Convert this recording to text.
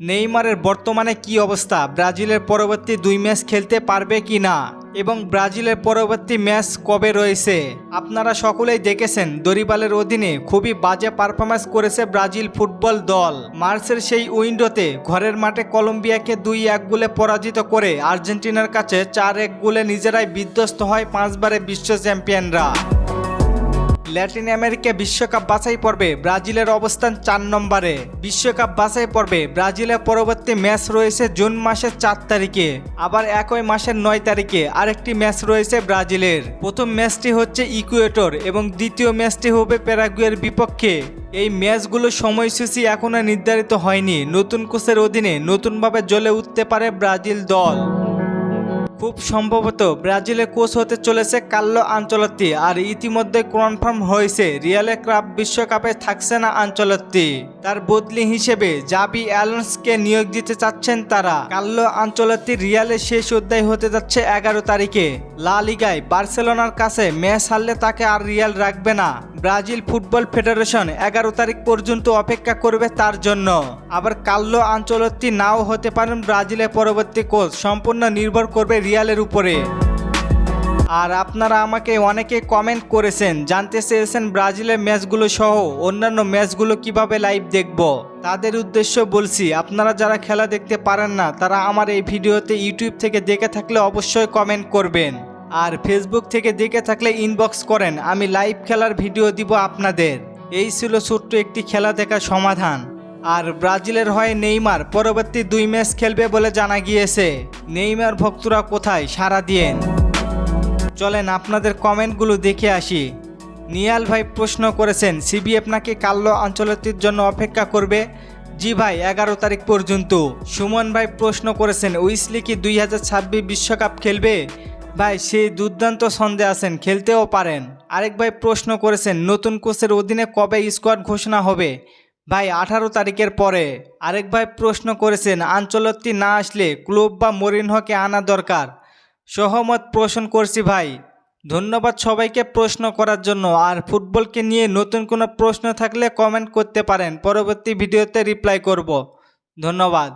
নেইমারের বর্তমানে কি অবস্থা? ব্রাজিলের পরবর্তী দুই ম্যাচ খেলতে পারবে কি না? এবং ব্রাজিলের পরবর্তী ম্যাচ কবে রয়েছে? আপনারা সকলেই দেখেছেন, দরিবালের অধীনে খুবই বাজে পারফরমেন্স করেছে ব্রাজিল ফুটবল দল। মার্চের সেই উইন্ডোতে ঘরের মাঠে কলম্বিয়াকে দুই এক গোলে পরাজিত করে আর্জেন্টিনার কাছে চার এক গোলে নিজেরাই বিধ্বস্ত হয় পাঁচবারে বিশ্ব চ্যাম্পিয়নরা। ল্যাটিন আমেরিকা বিশ্বকাপ বাছাই পর্বে ব্রাজিলের অবস্থান চার নম্বরে। বিশ্বকাপ বাছাই পর্বে ব্রাজিলের পরবর্তী ম্যাচ রয়েছে জুন মাসের চার তারিখে। আবার একই মাসের নয় তারিখে আরেকটি ম্যাচ রয়েছে ব্রাজিলের। প্রথম ম্যাচটি হচ্ছে ইকুয়েটর এবং দ্বিতীয় ম্যাচটি হবে প্যারাগুয়ের বিপক্ষে। এই ম্যাচগুলোর সময়সূচি এখনও নির্ধারিত হয়নি। নতুন কোচের অধীনে নতুনভাবে জ্বলে উঠতে পারে ব্রাজিল দল। খুব সম্ভবত ব্রাজিলে কোচ হতে চলেছে কাল্লো আঞ্চলত্তি আর ইতিমধ্যে কনফার্ম হয়েছে রিয়ালে ক্লাব বিশ্বকাপে থাকছে না আঞ্চলত্তি। তার বদলি হিসেবে জাবি অ্যালন্সকে নিয়োগ দিতে চাচ্ছেন তারা। কাল্লো আঞ্চলত্তি রিয়ালে শেষ অধ্যায় হতে যাচ্ছে এগারো তারিখে। লা লিগায় বার্সেলোনার কাছে ম্যাচ হারলে তাকে আর রিয়াল রাখবে না। ব্রাজিল ফুটবল ফেডারেশন এগারো তারিখ পর্যন্ত অপেক্ষা করবে তার জন্য। আবার কাল্লো আঞ্চলত্তি নাও হতে পারেন ব্রাজিলের পরবর্তী কোচ। সম্পূর্ণ নির্ভর করবে রিয়ালের উপরে। আর আপনারা আমাকে অনেকে কমেন্ট করেছেন, জানতে চেয়েছেন ব্রাজিলের ম্যাচগুলো সহ অন্যান্য ম্যাচগুলো কীভাবে লাইভ দেখব। তাদের উদ্দেশ্য বলছি, আপনারা যারা খেলা দেখতে পারেন না, তারা আমার এই ভিডিওতে ইউটিউব থেকে দেখে থাকলে অবশ্যই কমেন্ট করবেন। আর ফেসবুক থেকে দেখে থাকলে ইনবক্স করেন, আমি লাইভ খেলার ভিডিও দিব আপনাদের। এই ছিল ছোট্ট একটি খেলা দেখার সমাধান। আর ব্রাজিলের হয়ে নেইমার পরবর্তী দুই ম্যাচ খেলবে বলে জানা গিয়েছে। নেইমার ভক্তরা কোথায়? সারা দিয়েন। চলেন আপনাদের কমেন্টগুলো দেখে আসি। নিয়াল ভাই প্রশ্ন করেছেন, সিবিএফ নাকি কাল্লো আঞ্চলতির জন্য অপেক্ষা করবে? জি ভাই, এগারো তারিখ পর্যন্ত। সুমন ভাই প্রশ্ন করেছেন, উইসলি কি দুই হাজার বিশ্বকাপ খেলবে? ভাই, সেই দুর্দান্ত সন্দেহ আছেন, খেলতেও পারেন। আরেক ভাই প্রশ্ন করেছেন, নতুন কোচের অধীনে কবে স্কোয়াড ঘোষণা হবে? ভাই, আঠারো তারিখের পরে আরেক ভাই প্রশ্ন করেছেন, আঞ্চলত্তি না আসলে ক্লব বা মরিনহকে আনা দরকার? সহমত পোষণ করছি ভাই। ধন্যবাদ সবাইকে প্রশ্ন করার জন্য। আর ফুটবলকে নিয়ে নতুন কোনো প্রশ্ন থাকলে কমেন্ট করতে পারেন। পরবর্তী ভিডিওতে রিপ্লাই করব। ধন্যবাদ।